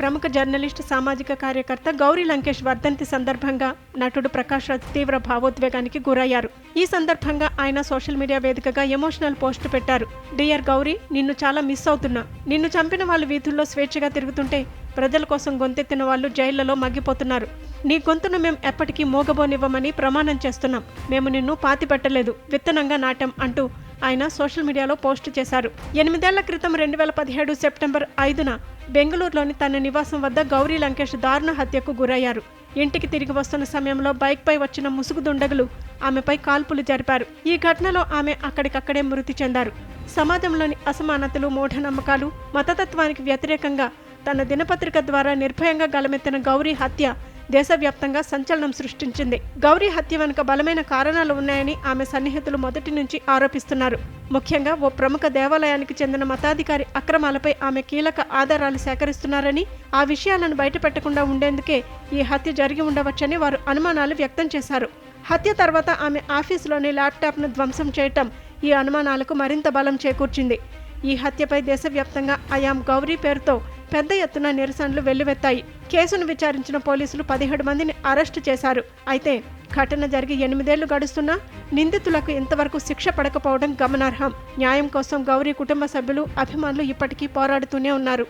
ప్రముఖ జర్నలిస్ట్ సామాజిక కార్యకర్త గౌరీ లంకేష్ వర్ధంతి సందర్భంగా నటుడు ప్రకాష్ రాజ్ తీవ్ర భావోద్వేగానికి గురయ్యారు. ఈ సందర్భంగా ఆయన సోషల్ మీడియా వేదికగా ఎమోషనల్ పోస్ట్ పెట్టారు. డియర్ గౌరీ నిన్ను చాలా మిస్ అవుతున్నా. నిన్ను చంపిన వాళ్ళు వీధుల్లో స్వేచ్ఛగా తిరుగుతుంటే ప్రజల కోసం గొంతెత్తిన వాళ్ళు జైళ్ళలో మగ్గిపోతున్నారు. నీ గొంతును మేము ఎప్పటికీ మోగబోనివ్వమని ప్రమాణం చేస్తున్నాం. మేము నిన్ను పాతిపెట్టలేదు. విత్తనంగా నాటం అంటూ ఆయన సోషల్ మీడియాలో పోస్టు చేశారు. ఎనిమిదేళ్ళ క్రితం రెండు వేల పదిహేడు సెప్టెంబర్ ఐదున బెంగళూరులోని తన నివాసం వద్ద గౌరీ లంకేష్ దారుణ హత్యకు గురయ్యారు. ఇంటికి తిరిగి వస్తున్న సమయంలో బైక్పై వచ్చిన ముసుగు దుండగులు ఆమెపై కాల్పులు జరిపారు. ఈ ఘటనలో ఆమె అక్కడికక్కడే మృతి చెందారు. సమాజంలోని అసమానతలు మూఢనమ్మకాలు మతతత్వానికి వ్యతిరేకంగా తన దినపత్రిక ద్వారా నిర్భయంగా గలమెత్తిన గౌరీ హత్య దేశవ్యాప్తంగా సంచలనం సృష్టించింది. గౌరీ హత్య వెనుక బలమైన కారణాలు ఉన్నాయని ఆమె సన్నిహితులు మొదటి నుంచి ఆరోపిస్తున్నారు. ముఖ్యంగా ఓ ప్రముఖ దేవాలయానికి చెందిన మతాధికారి అక్రమాలపై ఆమె కీలక ఆధారాలు సేకరిస్తున్నారని ఆ విషయాలను బయటపెట్టకుండా ఉండేందుకే ఈ హత్య జరిగి ఉండవచ్చని వారు అనుమానాలు వ్యక్తం చేశారు. హత్య తర్వాత ఆమె ఆఫీసులోని ల్యాప్టాప్ను ధ్వంసం చేయటం ఈ అనుమానాలకు మరింత బలం చేకూర్చింది. ఈ హత్యపై దేశవ్యాప్తంగా అయాం గౌరీ పేరుతో పెద్ద ఎత్తున నిరసనలు వెల్లువెత్తాయి. కేసును విచారించిన పోలీసులు పదిహేడు మందిని అరెస్టు చేశారు. అయితే ఘటన జరిగి ఎనిమిదేళ్ళు గడుస్తున్నా నిందితులకు ఇంతవరకు శిక్ష పడకపోవడం గమనార్హం. న్యాయం కోసం గౌరీ కుటుంబ సభ్యులు అభిమానులు ఇప్పటికీ పోరాడుతూనే ఉన్నారు.